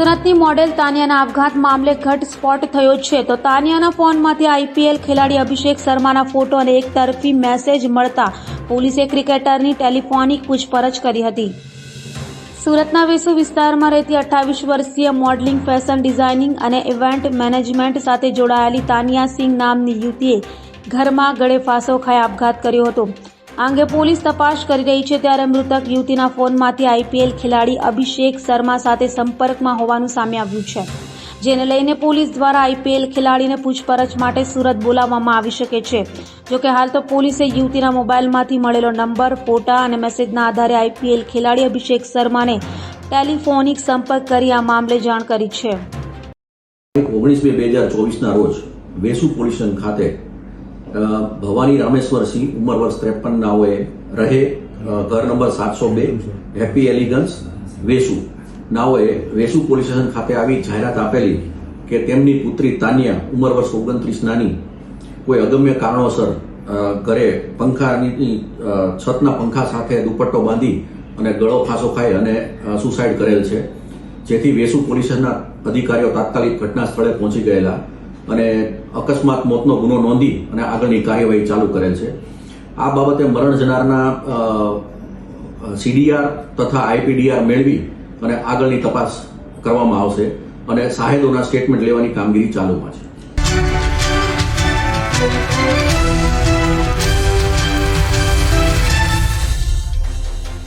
સુરતની મોડેલ તાનિયાના આપઘાત મામલે ઘટ સ્પોટ થયો છે. તો તાનિયાના ફોનમાંથી આઈપીએલ ખેલાડી અભિષેક શર્માના ફોટો અને એક તરફી મેસેજ મળતા પોલીસે ક્રિકેટરની ટેલિફોનિક પૂછપરછ કરી હતી. સુરતના વેસુ વિસ્તારમાં રહેતી અઠ્ઠાવીસ વર્ષીય મોડલિંગ, ફેશન ડિઝાઇનિંગ અને ઇવેન્ટ મેનેજમેન્ટ સાથે જોડાયેલી તાનિયા સિંહ નામની યુવતીએ ઘરમાં ગળે ફાંસો ખાઈ આપઘાત કર્યો હતો. આ અંગે પોલીસ તપાસ કરી રહી છે ત્યારે મૃતક યુવતીના ફોનમાંથી આઈપીએલ ખેલાડી અભિષેક શર્મા સાથે સંપર્કમાં હોવાનું સામે આવ્યું છે. જેને લઈને પોલીસ દ્વારા આઈપીએલ ખેલાડીને પૂછપરછ માટે સુરત બોલાવવામાં આવી શકે છે. જોકે હાલ તો પોલીસે યુવતીના મોબાઈલમાંથી મળેલો નંબર, ફોટા અને મેસેજના આધારે આઈપીએલ ખેલાડી અભિષેક શર્માને ટેલિફોનિક સંપર્ક કરી આ મામલે જાણ કરી છે. ઓગણીસ બે બે હજાર ચોવીસના રોજ વેસુ પોલીસ સ્ટેશન ખાતે ભવાની રામેશ્વર સિંહ ઉંમર વર્ષ ત્રેપન નાઓએ રહે ઘર નંબર સાતસો બે, હેપી એલિગન્સ, વેસુ. નાઓએ વેસુ પોલીસ સ્ટેશન ખાતે આવી જાહેરાત આપેલી કે તેમની પુત્રી તાનિયા ઉંમર વર્ષ ઓગણત્રીસ નાની. કોઈ અગમ્ય કારણોસર ઘરે પંખાની છતના પંખા સાથે દુપટ્ટો બાંધી અને ગળો ફાંસો ખાઈ અને સુસાઇડ કરેલ છે. જેથી વેસુ પોલીસ અધિકારીઓ તાત્કાલિક ઘટના સ્થળે પહોંચી ગયેલા. અને અકસ્માત મોતનો ગુનો નોંધી અને આગળની કાર્યવાહી ચાલુ કરેલ છે. આ બાબતે મરણ જનારના સીડીઆર તથા આઈપીડીઆર મેળવી અને આગળની તપાસ કરવામાં આવશે અને સાહેદોના સ્ટેટમેન્ટ લેવાની કામગીરી ચાલુમાં છે.